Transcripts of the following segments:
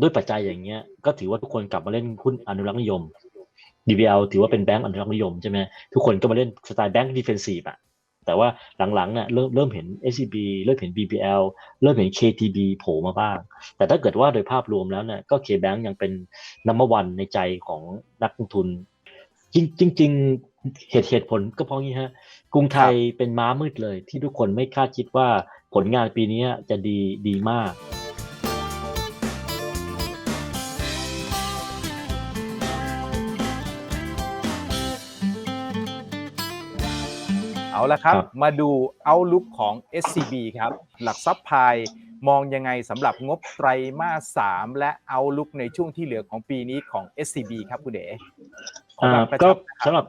ด้วยปัจจัยอย่างเงี้ย ก็ถือว่าทุกคนกลับมาเล่นหุ้นอนุรักษ์นิยม DBL ถือว่าเป็นแบงก์อนุรักษ์นิยมใช่ไหมทุกคนก็มาเล่นสไตล์แบงก์ดิเฟนซีฟอะแต่ว่าหลังๆเนี่ยเริ่มเริ่มเห็น SCB เริ่มเห็น BBL เริ่มเห็น KTB โผล่มาบ้าง แต่ถ้าเกิดว่าโดยภาพรวมแล้วเนี่ยก็ KBank ยังเป็นนัมเบอร์วันในใจของนักลงทุน จริงจริงๆเหตุเหตุผลก็เพราะงี้ฮะ กรุงไทยเป็นม้ามืดเลยที่ทุกคนไม่คาดคิดว่าผลงานปีนี้จะดีดีมาก เอาละครับครับ มาดูเอาลุกของ SCB ครับ หลักซับพายมองยังไงสำหรับงบไตรมาส 3 และเอาลุกในช่วงที่เหลือของปีนี้ของ SCB ครับคุณเด๋ขออ่าแบบประก็ชับนะครับสำหรับ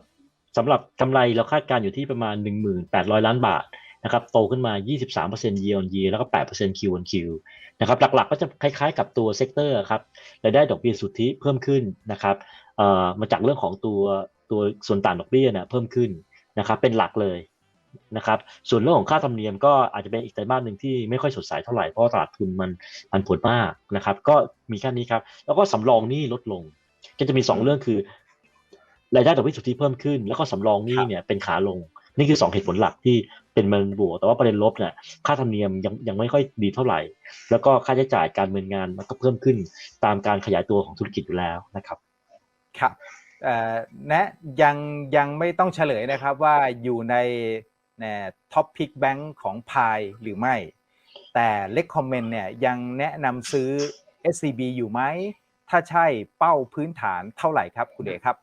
สำหรับกำไรเราคาดการณ์อยู่ที่ประมาณ 1,800 ล้านบาทนะครับโตขึ้นมา 23% year on year แล้วก็ 8% Q on Q นะครับหลักๆก็จะคล้ายๆกับตัวเซกเตอร์ครับรายได้ดอกเบี้ยสุทธิเพิ่มขึ้นนะครับเอ่อมาจากเรื่องของตัวตัวส่วนต่างดอกเบี้ยเนี่ยเพิ่มขึ้นนะครับเป็นหลักเลย นะครับส่วนเรื่องของค่าธรรมเนียมก็อาจจะเป็นอีกไตรมาสหนึ่งที่ไม่ค่อยสดใสเท่าไหร่เพราะว่าตลาดทุนมันมันผลมากนะครับ ก็มีแค่นี้ครับ แล้วก็สำรองหนี้ลดลง ก็จะมีสองเรื่องคือรายได้ดอกเบี้ยสุทธิเพิ่มขึ้น แล้วก็สำรองหนี้เนี่ยเป็นขาลง นี่คือสองเหตุผลหลักที่เป็นมันบวกแต่ว่าประเด็นลบเนี่ยค่าธรรมเนียมยังยังไม่ค่อยดีเท่าไหร่ แล้วก็ค่าใช้จ่ายการเมืองงานมันก็เพิ่มขึ้นตามการขยายตัวของธุรกิจอยู่แล้วนะครับครับเอ่อแนะยังยังไม่ต้องเฉลยนะครับว่าอยู่ใน ท็อปพิกแบงค์ของพายหรือไม่ แต่เล็กคอมเมนต์เนี่ยยังแนะนำซื้อ SCB อยู่ไหม ถ้าใช่เป้าพื้นฐานเท่าไหร่ครับคุณเดชครับ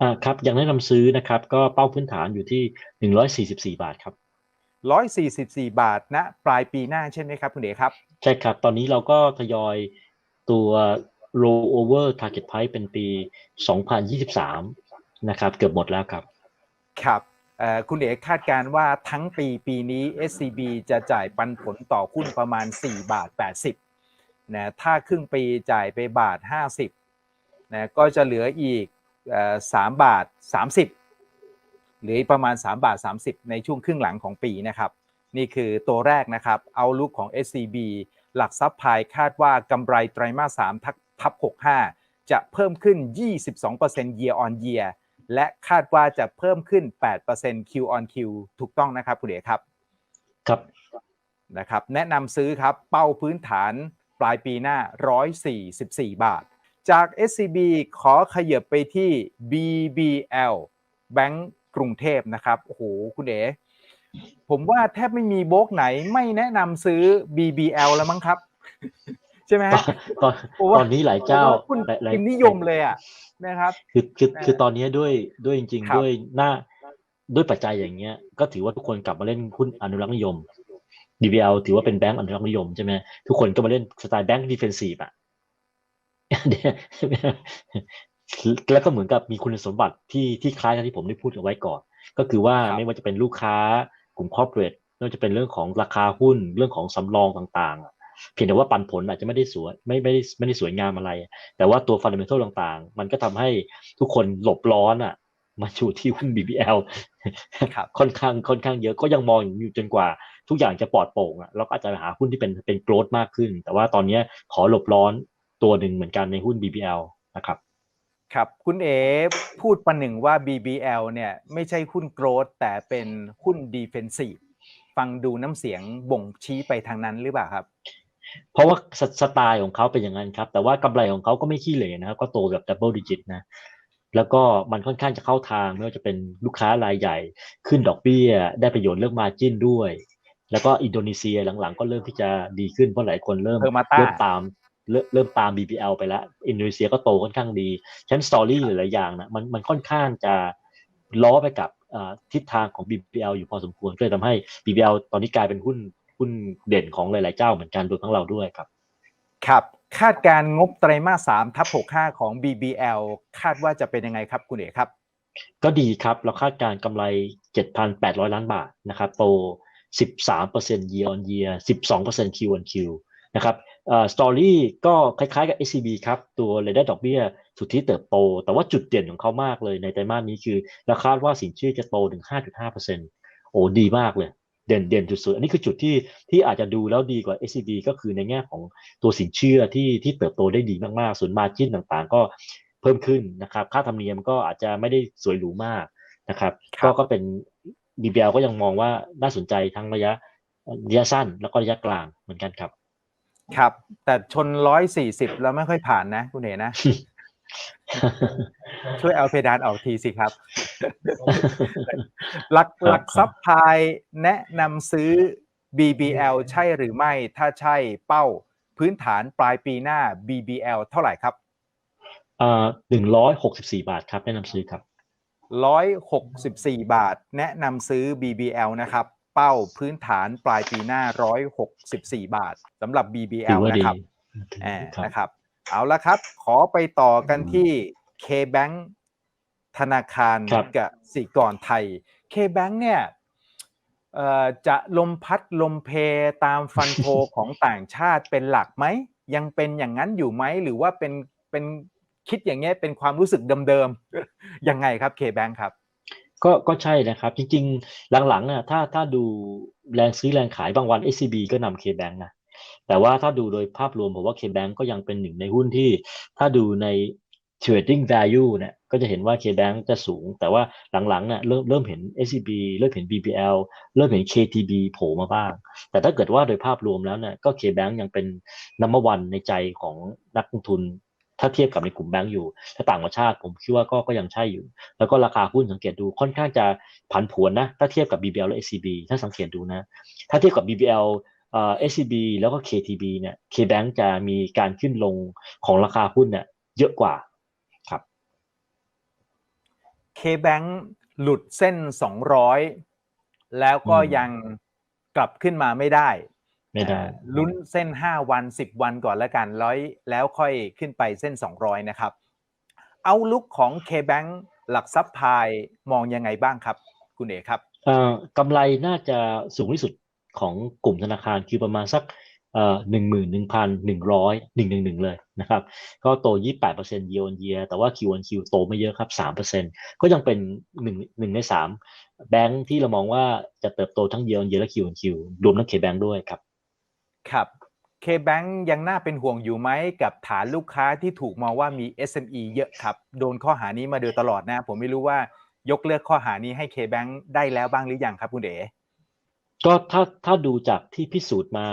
อ่าครับยังแนะนำซื้อนะครับ ก็เป้าพื้นฐานอยู่ที่ 144 บาทครับ144 บาทณปลายปีหน้าใช่ไหมครับคุณเดชครับ ใช่ครับ ตอนนี้เราก็ทยอยตัว roll over target price เป็นปี 2023 นะครับ เกือบหมดแล้วครับ ครับเอ่อ คุณเอกคาดการณ์ว่าทั้งปีปีนี้ SCB จะจ่ายปันผลต่อหุ้นประมาณ 4 บาท 80นะถ้าครึ่งปีจ่ายไปบาท 50นะก็จะเหลืออีกอ3บาท 30หลือประมาณ 3 บาท 30 ในช่วงครึ่งหลังของปีนะครับ นี่คือตัวแรกนะครับ เอาลุกของ SCB หลักซับพายคาดว่ากำไรไตรมาส3ทับทับ65 จะเพิ่มขึ้น 22% year on year และคาดว่าจะเพิ่มขึ้น 8% Q on Q ถูกต้องนะครับคุณเอกครับ ครับ นะครับ แนะนำซื้อครับ เป้าพื้นฐานปลายปีหน้า 144 บาท จาก SCB ขอขยับไปที่ BBL แบงก์กรุงเทพนะครับ โอ้โห คุณเอ๋ผมว่าแทบไม่มีโบรกไหนไม่แนะนำซื้อ BBL แล้วมั้งครับ ใช่ไหมตอฮะนตอนเพราะว่าตอนนี้หลายเจ้าคุณหลายหลายพิมพ์นิยมเลยอะนะครับ คือคือนะคือตอนนี้ด้วยด้วยจริงครับๆด้วยหน้าด้วยปัจจัยอย่างเงี้ย ก็ถือว่าทุกคนกลับมาเล่นหุ้นอนุรักษ์นิยม DBL ถือว่าเป็นแบงก์อนุรักษ์นิยมใช่ไหมทุกคนก็มาเล่นสไตล์แบงก์ดิเฟนซีฟอะแล้วก็เหมือนกับมีคุณสมบัติที่ที่คล้ายกับที่ผมได้พูดเอาไว้ก่อน ก็คือว่าครับไม่ว่าจะเป็นลูกค้ากลุ่มคอร์เปอเรทไม่ว่าจะเป็นเรื่องของราคาหุ้นเรื่องของสำรองต่างๆอะ เพียงแต่ว่าปันผลอาจจะไม่ได้สวยไม่ไม่ได้ไม่ได้สวยงามอะไร แต่ว่าตัวฟันเดเมนทัลต่างๆ มันก็ทำให้ทุกคนหลบร้อนอะมาอยู่ที่หุ้น BBL ครับค่อนข้างค่อนข้างเยอะก็ยังมองอยู่จนกว่า ทุกอย่างจะปลอดโปร่งอะเราก็อาจจะหาหุ้นที่เป็นเป็นโกรดมากขึ้น แต่ว่าตอนนี้ขอหลบร้อนตัวหนึ่งเหมือนกันในหุ้น BBL นะครับครับคุณเอพูดประหนึ่งว่า BBL เนี่ยไม่ใช่หุ้นโกรดแต่เป็นหุ้นดีเฟนซีฟฟังดูน้ำเสียงบ่งชี้ไปทางนั้นหรือเปล่าครับ เพราะว่าสสไตล์ของเขาเป็นอย่างนั้นครับ แต่ว่ากำไรของเขาก็ไม่ขี้เหร่นะครับ ก็โตแบบดับเบิลดิจิตนะ แล้วก็มันค่อนข้างจะเข้าทางไม่ว่าจะเป็นลูกค้ารายใหญ่ ขึ้นดอกเบี้ย ได้ประโยชน์เรื่องมาจิ้นด้วย แล้วก็อินโดนีเซียหลังๆ ก็เริ่มที่จะดีขึ้นเพราะหลายคนเริ่มเพิ่มมาต้าเริ่มตามเริ่มเริ่มตาม BBL ไปแล้ว อินโดนีเซียก็โตค่อนข้างดีฉะนันสตอรี่หลายๆอย่างนะมันมันค่อนข้างจะล้อไปกับอ่าทิศทางของ BBL อยู่พอสมควร ก็เลยทำให้ BBL ตอนนี้กลายเป็นหุ้น หุ้นเด่นของหลายๆเจ้าเหมือนกันรวมทั้งเราด้วยครับ ครับ คาดการณ์งบไตรมาส3ทับ65ของ BBL คาดว่าจะเป็นยังไงครับคุณเอกครับ ก็ดีครับเราคาดการณ์กำไร 7,800 ล้านบาทนะครับโต 13% year on year 12% Q on Q นะครับเอ่อสตอรี่ก็คล้ายๆกับ SCB ครับ ตัวรายได้ดอกเบี้ยสุทธิเติบโต แต่ว่าจุดเด่นของเขามากเลยในไตรมาสนี้คือเราคาดว่าสินเชื่อจะโตถึง 5.5%โอ้ดีมากเลย เด่นเด่นสุดๆอันนี้คือจุดที่ที่อาจจะดูแล้วดีกว่า SCB ก็คือในแง่ของตัวสินเชื่อที่ที่เติบโตได้ดีมากๆ ส่วนมาจิ้นต่างๆ ก็เพิ่มขึ้นนะครับ ค่าธรรมเนียมก็อาจจะไม่ได้สวยหรูมากนะครับครับก็ก็เป็น BBL ก็ยังมองว่าน่าสนใจทั้งระยะระยะสั้นแล้วก็ระยะกลางเหมือนกันครับ ครับ แต่ชนร้อยสี่สิบแล้วไม่ค่อยผ่านนะ คุณเอ๋นะช่วยเอาเพดานออกทีสิครับ หลักครับหลักซับพลายแนะนำซื้อ BBL ใช่หรือไม่ ถ้าใช่เป้าพื้นฐานปลายปีหน้า BBL เท่าไหร่ครับหนึ่งร้อยหกสิบสี่บาทครับ แนะนำซื้อครับ164บาท แนะนำซื้อ BBL นะครับ เป้าพื้นฐานปลายปีหน้า164บาทสำหรับถื BBL อว่าดีนะครับคอ่ารับนะครับ เอาละครับ ขอไปต่อกันที่ K-Bank ธนาคารครับกสิกรไทย K-Bank เนี่ยเอ่อจะลมพัดลมเพตามฟันโฟของต่างชาติเป็นหลักไหม ยังเป็นอย่างนั้นอยู่ไหม หรือว่าเป็นเป็นคิดอย่างเงี้ยเป็นความรู้สึกเดิมๆยังไงครับ K-Bank ครับ ก็ก็ใช่นะครับ จริงๆ หลังๆน่ะถ้าถ้าดูแรงซื้อแรงขายบางวัน SCB ก็นำ KBank นะแต่ว่าถ้าดูโดยภาพรวมผมว่า KBank ก็ยังเป็นหนึ่งในหุ้นที่ ถ้าดูใน trading value เนี่ยก็จะเห็นว่า KBank จะสูง แต่ว่าหลังๆเนี่ยเริ่มเริ่มเห็น SCB เริ่มเห็น BBL เริ่มเห็น KTB โผล่มาบ้าง แต่ถ้าเกิดว่าโดยภาพรวมแล้วเนี่ยก็ KBank ยังเป็น number one ในใจของนักลงทุน ถ้าเทียบกับในกลุ่มแบงก์อยู่ ถ้าต่างประเทศผมคิดว่าก็ก็ยังใช่อยู่ แล้วก็ราคาหุ้นสังเกตดูค่อนข้างจะผันผวนนะ ถ้าเทียบกับ BBL และ SCB ถ้าสังเกตดูนะ ถ้าเทียบกับ BBL เอ่อ SCB แล้วก็ KTB เนี่ย KBank จะมีการขึ้นลงของราคาหุ้นเนี่ยเยอะกว่า K-Bank หลุดเส้น 200 แล้วก็อืมยังกลับขึ้นมาไม่ได้ไม่ได้อ่าลุ้นเส้น 5 วัน 10 วันก่อนแล้วกันร้อยแล้วค่อยขึ้นไปเส้น 200 นะครับ เอาลุกของ K-Bank หลักซับพลายมองยังไงบ้างครับ คุณเอกครับเอ่อกำไรน่าจะสูงที่สุดของกลุ่มธนาคารคือประมาณสัก เอ่อหนึ่งหมื่นหนึ่งพันหนึ่งร้อยหนึ่งหนึ่งหนึ่งเลยนะครับ ก็โตยี่แปดเปอร์เซ็นต์ year on year แต่ว่า Q on Q โตไม่เยอะครับสามเปอร์เซ็นต์ก็ยังเป็นหนึ่งหนึ่งในสามแบงค์ที่เรามองว่าจะเติบโตทั้ง year on year และ Q on Q รวมทั้ง K-Bank ด้วยครับ ครับ K-Bank ยังน่าเป็นห่วงอยู่ไหมกับฐานลูกค้าที่ถูกมองว่ามี SME เยอะครับ โดนข้อหานี้มาโดยตลอดนะ ผมไม่รู้ว่ายกเลิกข้อหานี้ให้ K-Bank ได้แล้วบ้างหรือยังครับคุณเอ๋ก็ถ้าถ้าดูจากที่พิสูจน์มา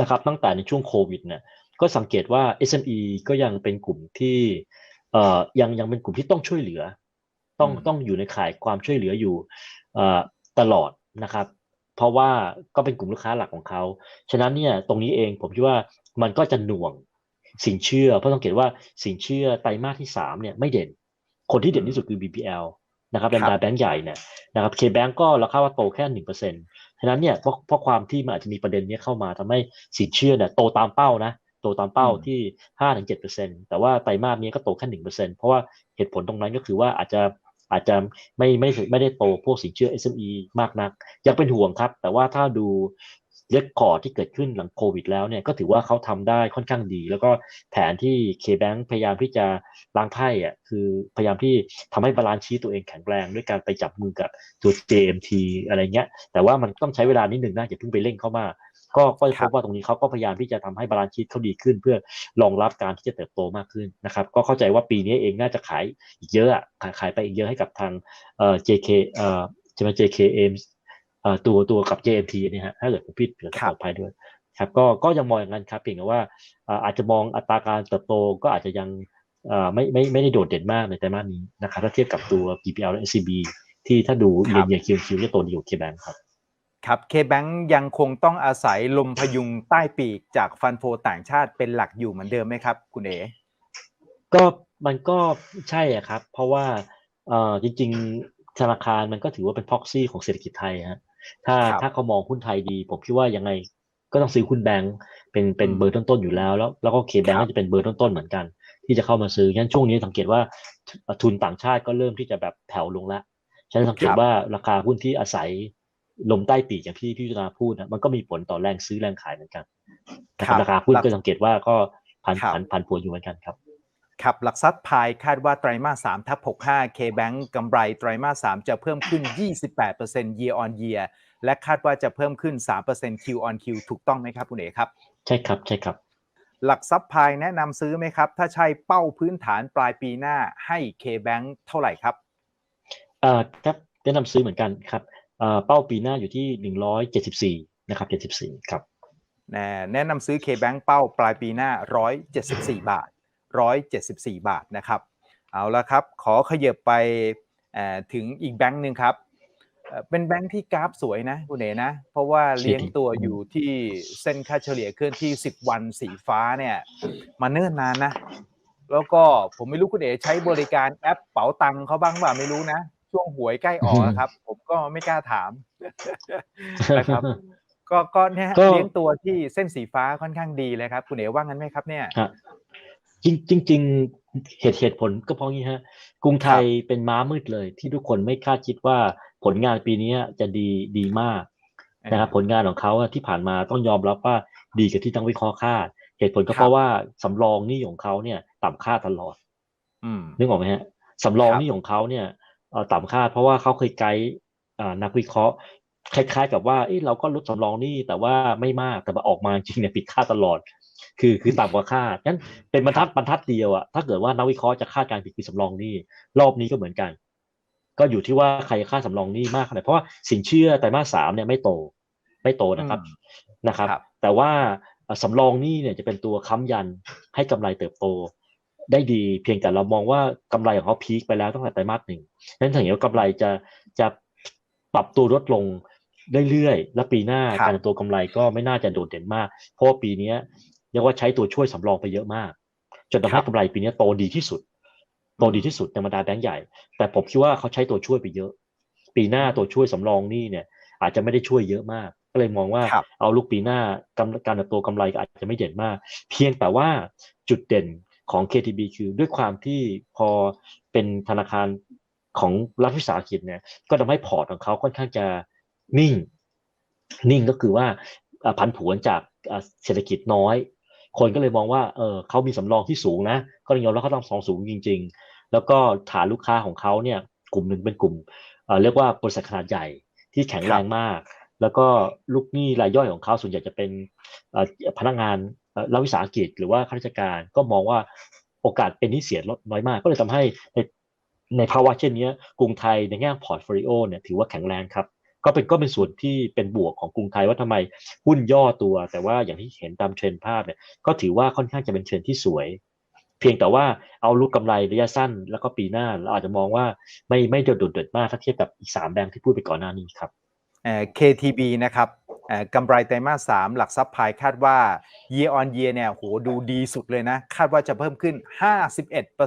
นะครับตั้งแต่ในช่วงโควิดเนี่ยก็สังเกตว่า SME ก็ยังเป็นกลุ่มที่เอ่อยังยังเป็นกลุ่มที่ต้องช่วยเหลือ ต้องต้องอยู่ในข่ายความช่วยเหลืออยู่เอ่อตลอดนะครับ เพราะว่าก็เป็นกลุ่มลูกค้าหลักของเขา ฉะนั้นเนี่ยตรงนี้เองผมคิดว่ามันก็จะหน่วงสินเชื่อ เพราะสังเกตว่าสินเชื่อไตรมาสที่สามเนี่ยไม่เด่น คนที่เด่นที่สุดคือ BPL นะครับเป็นดาแบงก์ใหญ่เนี่ยนะครับ K-Bank ก็ราคาว่าโตแค่หนึ่งเปอร์เซ็นต์ ฉะนั้นเนี่ยเพราะเพราะความที่มันอาจจะมีประเด็นเนี้ยเข้ามาทำให้สินเชื่อเนี่ยโตตามเป้านะโตตามเป้าอืมที่ห้าถึงเจ็ดเปอร์เซ็นต์แต่ว่าไตรมาสนี้ก็โตแค่หนึ่งเปอร์เซ็นต์เพราะว่าเหตุผลตรงนั้นก็คือว่าอาจจะอาจจะไม่ไม่ไม่ได้โตพวกสินเชื่อ SME มากนักยังเป็นห่วงครับ แต่ว่าถ้าดู เรคคอร์ดที่เกิดขึ้นหลังโควิดแล้วเนี่ยก็ถือว่าเขาทำได้ค่อนข้างดี แล้วก็แผนที่ K-Bank พยายามที่จะล้างไพ่อะคือพยายามที่ทำให้บาลานซ์ชีตตัวเองแข็งแรง ด้วยการไปจับมือกับตัว JMT อะไรเงี้ย แต่ว่ามันต้องใช้เวลานิดหนึ่งนะอย่าเพิ่งไปเร่งเข้ามาก็ก็พรับว่าตรงนี้เขาก็พยายามที่จะทำให้บาลานซ์ชีตเขาดีขึ้น เพื่อรองรับการที่จะเติบโตมากขึ้นนะครับ ก็เข้าใจว่าปีนี้เองน่าจะขายอีกเยอะขายขายไปอีกเยอะให้กับทางเอ่อ JK เอ่อจะมา JKM ตัวตัวกับ JMT เนี่ยฮะถ้าเกิดผมผิดเผื่อครับขออภัยด้วยครับก็ก็ยังมองอย่างนั้นครับเพียงแต่ว่าเอ่ออาจจะมองอัตราการเติบโตก็อาจจะยังเอ่อไม่ไม่ไม่ได้โดดเด่นมากในไตรมาสนี้นะครับถ้าเทียบกับตัว BPL และ SCB ที่ถ้าดูครัเยียบร์เยียร์คิวคิวจะโตดีกว่า KBank ครับครับ K-Bank ยังคงต้องอาศัยลมพยุงใต้ปีกจากฟันโฟต่างชาติเป็นหลักอยู่เหมือนเดิมไหมครับ คุณเอ๋ก็มันก็ใช่อะครับ เพราะว่าเอ่อจริง ๆ ธนาคารมันก็ถือว่าเป็นพ็อกซี่ของเศรษฐกิจไทยฮะ ถ้าครับถ้าเขามองหุ้นไทยดี ผมคิดว่ายังไงก็ต้องซื้อหุ้นแบงก์เป็นเป็นอืมเบอร์ต้นๆอยู่แล้ว แล้วแล้วก็เคแบงครัก์บก็จะเป็นเบอร์ต้นๆเหมือนกัน ที่จะเข้ามาซื้องั้นช่วงนี้สังเกตว่าทุนต่างชาติก็เริ่มที่จะแบบแผ่วลงแล้วฉะนันสังเกตว่าราคาหุ้นที่อาศัยลมใต้ปีกอย่างที่พี่จุนาพูดนะมันก็มีผลต่อแรงซื้อแรงขายเหมือนกันนะครับราคาหุ้นก็สังเกตว่าก็ผันครับผันผันผวนอยู่เหมือนกันครับ ครับหลักทรัพย์พายคาดว่าไตรมาส3ทับ65 K-Bank กำไรไตรมาส3จะเพิ่มขึ้น 28% year on year และคาดว่าจะเพิ่มขึ้น 3% Q on Q ถูกต้องไหมครับคุณเอกครับ ใช่ครับ ใช่ครับ หลักทรัพย์พายแนะนำซื้อไหมครับ ถ้าใช่เป้าพื้นฐานปลายปีหน้าให้ K-Bank เท่าไหร่ครับเอ่อครับแนะนำซื้อเหมือนกันครับเอ่อเป้าปีหน้าอยู่ที่หนึ่งร้อยเจ็ดสิบสี่นะครับเจ็ดสิบสี่ครับแน่แนะนำซื้อ K-Bank เป้าปลายปีหน้า 174 บาท 174 บาทนะครับ เอาละครับ ขอขยับไปเอ่อถึงอีกแบงค์หนึ่งครับเอ่อเป็นแบงค์ที่กราฟสวยนะคุณเอ๋นะ เพราะว่าเลี้ยงตัวอยู่ที่เส้นค่าเฉลี่ยเคลื่อนที่ 10 วันสีฟ้าเนี่ยมาเนิ่นนานนะ แล้วก็ผมไม่รู้คุณเอ๋ใช้บริการแอปเป๋าตังค์เขาบ้างเปล่าไม่รู้นะ ช่วงหวยใกล้ออกอะครับ ผมก็ไม่กล้าถามนะครับก็ก็เนี่ยฮะก็เลี้ยงตัวที่เส้นสีฟ้าค่อนข้างดีเลยครับ คุณเอ๋ว่างั้นไหมครับเนี่ยฮะ จริงจริงๆเหตุเหตุผลก็เพราะงี้ฮะ กรุงไทยเป็นม้ามืดเลย ที่ทุกคนไม่คาดคิดว่าผลงานปีนี้จะดีดีมากนะครับผลงานของเขาอะที่ผ่านมาต้องยอมรับว่าดีกับที่ตั้งวิเคราะห์คาด เหตุผลก็เพราะว่าสำรองหนี้ของเขาเนี่ย ต่ำค่าตลอดอืมนึกออกไหมฮะสำรองครับหนี้ของเขาเนี่ยเอ่อต่ำคาดเพราะว่าเขาเคยไกด์อ่านักวิเคราะห์คล้ายๆ กับว่าเอ้เราก็ลดสำรองหนี้แต่ว่าไม่มากแต่มาออกมาจริงเนี่ยผิดคาดตลอด คือคือต่ำกว่าคาดงั้นเป็นบรรทัดบรรทัดเดียวอะถ้าเกิดว่านักวิเคราะห์จะคาดการณ์ผิดคือสำรองหนี้รอบนี้ก็เหมือนกัน ก็อยู่ที่ว่าใครคาดสำรองหนี้มากขนาดไหนเพราะว่าสินเชื่อไตรมาสสามเนี่ยไม่โตไม่โตนะครับอืมนะครับครับ แต่ว่าเอ่อสำรองหนี้เนี่ยจะเป็นตัวค้ำยันให้กำไรเติบโตได้ดีเพียงแต่เรามองว่ากำไรของเขาพีคไปแล้วตั้งแต่ไตรมาสหนึ่งนั้นถึงว่ากำไรจะจะปรับตัวลดลงเรื่อยๆ และปีหน้าครับการตัวกำไรก็ไม่น่าจะโดดเด่นมาก เพราะว่าปีเนี้ย เรียกว่าใช้ตัวช่วยสำรองไปเยอะมาก จนทำให้กำไรปีเนี้ยโตดีที่สุด โตดีที่สุดในบรรดาแบงก์ใหญ่ แต่ผมคิดว่าเขาใช้ตัวช่วยไปเยอะ ปีหน้าตัวช่วยสำรองหนี่เนี่ย อาจจะไม่ได้ช่วยเยอะมาก ก็เลยมองว่าครับเอาลูกปีหน้ากำการเติบโตกำไรก็อาจจะไม่เด่นมาก เพียงแต่ว่าจุดเด่นของ KTB คือด้วยความที่พอเป็นธนาคารของรัฐวิสาหกิจเนี่ย ก็ทำให้พอร์ตของเขาค่อนข้างจะนิ่ง นิ่งก็คือว่าเอ่อผันผวนจากเอ่อเศรษฐกิจน้อย คนก็เลยมองว่าเออเขามีสำรองที่สูงนะก็ยอมรับเขาต้องสองสูงจริง ๆ แล้วก็ฐานลูกค้าของเขาเนี่ยกลุ่มหนึ่งเป็นกลุ่มเอ่อเรียกว่าบริษัทขนาดใหญ่ที่แข็งแรงมาก แล้วก็ลูกหนี้รายย่อยของเขาส่วนใหญ่จะเป็นเอ่อพนักงานเอ่อรัฐวิสาหกิจ หรือว่าข้าราชการก็มองว่าโอกาสเป็นหนี้เสียลดน้อยมาก ก็เลยทำให้ในในภาวะเช่นนี้กรุงไทยในแง่พอร์ตโฟลิโอเนี่ยถือว่าแข็งแรงครับ ก็เป็นก็เป็นส่วนที่เป็นบวกของกรุงไทยว่าทำไมหุ้นย่อตัว แต่ว่าอย่างที่เห็นตามเทรนด์ภาพเนี่ยก็ถือว่าค่อนข้างจะเป็นเทรนด์ที่สวย เพียงแต่ว่าเอาลูกกำไรระยะสั้น แล้วก็ปีหน้าเราอาจจะมองว่าไม่ไม่โดดเด่นมากถ้าเทียบกับอีกสามแบงค์ที่พูดไปก่อนหน้านี้ครับเอ่อ KTB นะครับเอ่อกำไรไตรมาส3หลักทรัพย์พายคาดว่า year on year เนี่ยโหดูดีสุดเลยนะ คาดว่าจะเพิ่มขึ้น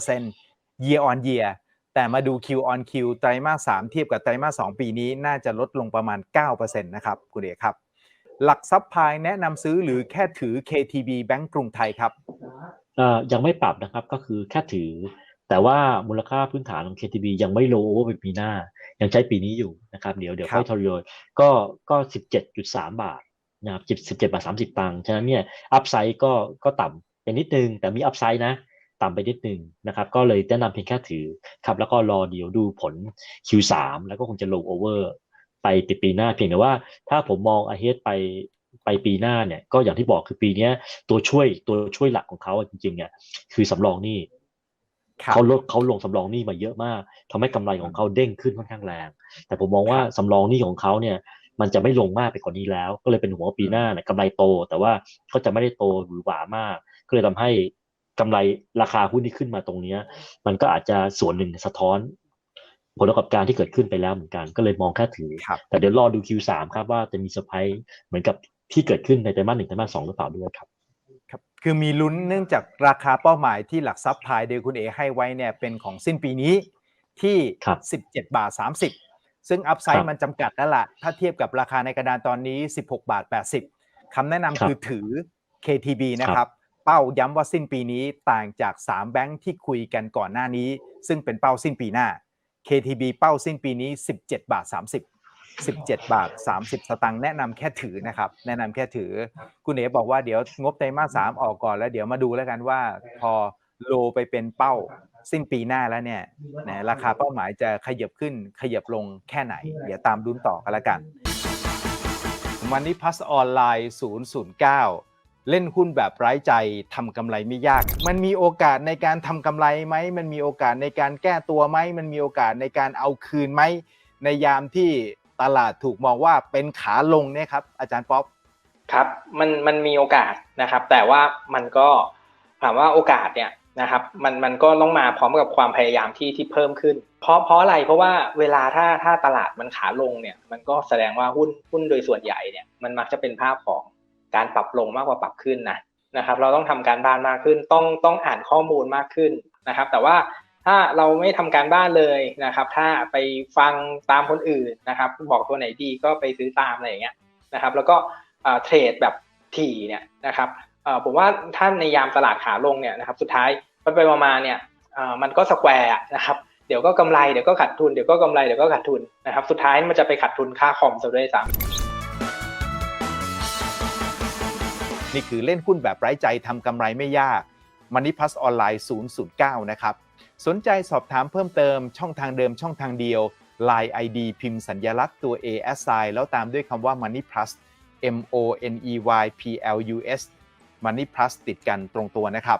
51% year on year แต่มาดู Q on Q ไตรมาส 3 เทียบกับไตรมาส 2 ปีนี้น่าจะลดลงประมาณ 9%นะครับคุณเอกครับ หลักทรัพย์พายแนะนำซื้อหรือแค่ถือ KTB แบงก์กรุงไทยครับเอ่อยังไม่ปรับนะครับก็คือแค่ถือ แต่ว่ามูลค่าพื้นฐานของ KTB ยังไม่โลโอเวอร์เป็นปีหน้า ยังใช้ปีนี้อยู่นะครับเดี๋ยวเดี๋ยวครับค่อยทยอยก็ก็สิบเจ็ดจุดสามบาทนะครับสิบสิบเจ็ดบาทสามสิบตังค์ฉะนั้นเนี่ยอัพไซด์ก็ก็ต่ำไปนิดนึงแต่มีอัพไซด์นะ ต่ำไปนิดนึงนะครับ ก็เลยแนะนำเพียงแค่ถือครับ แล้วก็รอเดี๋ยวดูผล Q3 แล้วก็คงจะลงโอเวอร์ไปปีปีหน้าเพียงแต่ว่าถ้าผมมอง ahead ไปไปปีหน้าเนี่ยก็อย่างที่บอกคือปีเนี้ยตัวช่วยตัวช่วยหลักของเขาอะจริงๆเนี่ยคือสำรองหนี้ครับเขาลดเขาลงสำรองหนี้มาเยอะมากทำให้กำไรของเขาเด้งขึ้นค่อนข้างแรง แต่ผมมองว่าครับสำรองหนี้ของเขาเนี่ย มันจะไม่ลงมากไปกว่านี้แล้ว ก็เลยเป็นหัวงว่าปีหน้าเนี่ยกำไรโต แต่ว่าก็จะไม่ได้โตหรือหวามาก ก็เลยทำให้ กำไรราคาหุ้นที่ขึ้นมาตรงเนี้ย มันก็อาจจะส่วนหนึ่งสะท้อน ผลประกอบการที่เกิดขึ้นไปแล้วเหมือนกันก็เลยมองแค่ถือครับแต่เดี๋ยวรอดู Q3 ครับว่าจะมีเซอร์ไพรส์เหมือนกับที่เกิดขึ้นในไตรมาสหนึ่งไตรมาสสองหรือเปล่าด้วยครับครับคือมีลุ้นเนื่องจากราคาเป้าหมายที่หลักทรัพย์พายโดยคุณเอให้ไว้เนี่ยเป็นของสิ้นปีนี้ที่ครับ17 บาท 30 ซึ่งอัพไซครัด์บมันจำกัดแล้วล่ะ ถ้าเทียบกับราคาในกระดานตอนนี้ 16 บาท 80 คำแนะนำครับคือถือ KTB นะครับ เป้าย้ำว่าสิ้นปีนี้ต่างจาก 3 แบงค์ที่คุยกันก่อนหน้านี้ ซึ่งเป็นเป้าสิ้นปีหน้า KTB เป้าสิ้นปีนี้ 17 บาท 30 17 บาท 30 สตางค์แนะนำแค่ถือนะครับ แนะนำแค่ถือ คุณเอ๋บอกว่าเดี๋ยวงบไตรมาสสามออกก่อนแล้วเดี๋ยวมาดูแล้วกันว่า พอโลไปเป็นเป้าสิ้นปีหน้าแล้วเนี่ยนะราคาเป้าหมายจะขยับขึ้นขยับลงแค่ไหน เดี๋ยวตามลุ้นต่อกันละกัน วันนี้พัสออนไลน์ 009 เล่นหุ้นแบบไร้ใจทำกำไรไม่ยาก มันมีโอกาสในการทำกำไรไหม มันมีโอกาสในการแก้ตัวไหม มันมีโอกาสในการเอาคืนไหม ในยามที่ตลาดถูกมองว่าเป็นขาลงเนี่ยครับ อาจารย์ป๊อปครับ มันมันมีโอกาสนะครับ แต่ว่ามันก็ถามว่าโอกาสเนี่ยนะครับ มันมันก็ต้องมาพร้อมกับความพยายามที่ที่เพิ่มขึ้น เพราะเพราะอะไรเพราะว่าเวลาถ้าถ้าตลาดมันขาลงเนี่ย มันก็แสดงว่าหุ้นหุ้นโดยส่วนใหญ่เนี่ยมันมักจะเป็นภาพของ การปรับลงมากกว่าปรับขึ้นนะนะครับ เราต้องทำการบ้านมากขึ้น ต้องต้องอ่านข้อมูลมากขึ้นนะครับ แต่ว่าถ้าเราไม่ทำการบ้านเลยนะครับ ถ้าไปฟังตามคนอื่นนะครับ บอกตัวไหนดีก็ไปซื้อตามอะไรอย่างเงี้ยนะครับ แล้วก็เทรดแบบถี่เนี่ยนะครับผมว่าถ้าในยามตลาดขาลงเนี่ยนะครับ สุดท้ายไปไปมาเนี่ยมันก็สแควร์นะครับเดี๋ยวก็กำไรเดี๋ยวก็ขาดทุนเดี๋ยวก็กำไรเดี๋ยวก็ขาดทุนนะครับ สุดท้ายมันจะไปขาดทุนค่าคอมซะด้วยซ้ำ นี่คือเล่นหุ้นแบบไร้ใจทำกำไรไม่ยากมันนี่พัสออนไลน์009 นะครับ สนใจสอบถามเพิ่มเติมช่องทางเดิมช่องทางเดียว Line ID พิมพ์สัญญลักษณ์ตัว A S I แล้วตามด้วยคำว่า Money Plus M O N E Y P L U S Money Plus ติดกันตรงตัวนะครับ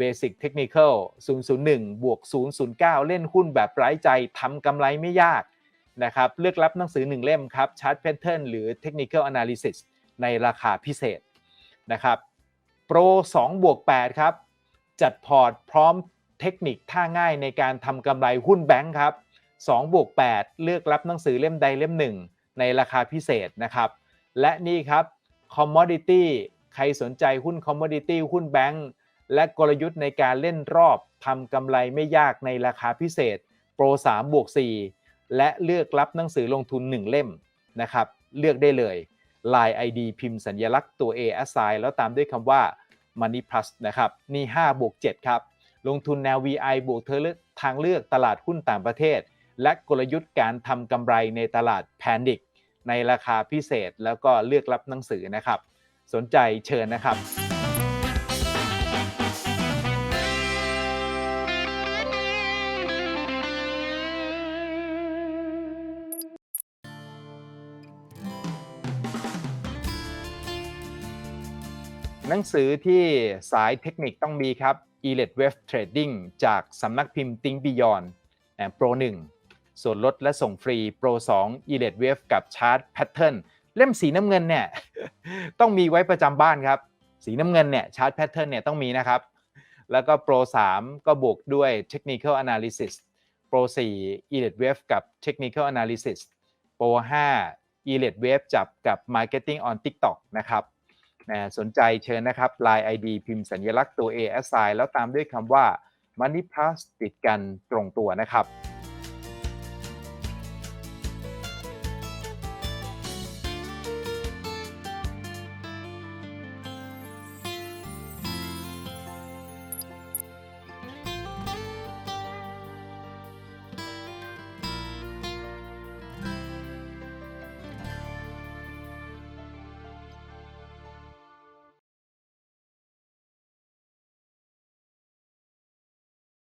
Basic Technical 001 บวก 009 เล่นหุ้นแบบไร้ใจทำกำไรไม่ยากนะครับ เลือกรับหนังสือ 1 เล่มครับ Chart Pattern หรือ Technical Analysis ในราคาพิเศษนะครับ Pro 2บวก8ครับ จัดพอร์ตพร้อมเทคนิคท่าง่ายในการทำกำไรหุ้นแบงค์ครับ2บวก8เลือกรับหนังสือเล่มใดเล่มหนึ่งในราคาพิเศษนะครับ และนี่ครับ Commodity ใครสนใจหุ้น Commodity หุ้นแบงค์ และกลยุทธ์ในการเล่นรอบทำกำไรไม่ยากในราคาพิเศษ Pro 3บวก 4 และเลือกรับหนังสือลงทุน 1 เล่มนะครับเลือกได้เลย Line ID พิมพ์สัญญลักษณ์ตัว A assign แล้วตามด้วยคำว่า Money Plus นะครับนี่5บวก7ครับลงทุนแนว VI บวกเธอเลือกทางเลือกตลาดหุ้นต่างประเทศ และกลยุทธ์การทำกำไรในตลาดแพนดิคในราคาพิเศษแล้วก็เลือกรับหนังสือนะครับ สนใจเชิญนะครับ หนังสือที่สายเทคนิคต้องมีครับ e l e t Web Trading จากสำนักพิมพ์ Think Beyond โปร1ส่วนลดและส่งฟรีโปร2 e l e t Web กับ Chart Pattern เล่มสีน้ำเงินเนี่ยต้องมีไว้ประจำบ้านครับ สีน้ำเงินเนี่ย Chart Pattern เนี่ยต้องมีนะครับ แล้วก็โปร3ก็บวกด้วย Technical Analysis โปร4 e l e t Web กับ Technical Analysis โปร5 e l e t Web จับกับ Marketing on TikTok นะครับ นะสนใจเชิญนะครับ Line ID พิมพ์สัญลักษณ์ตัว A S I แล้วตามด้วยคำว่า Money Plus ติดกันตรงตัวนะครับ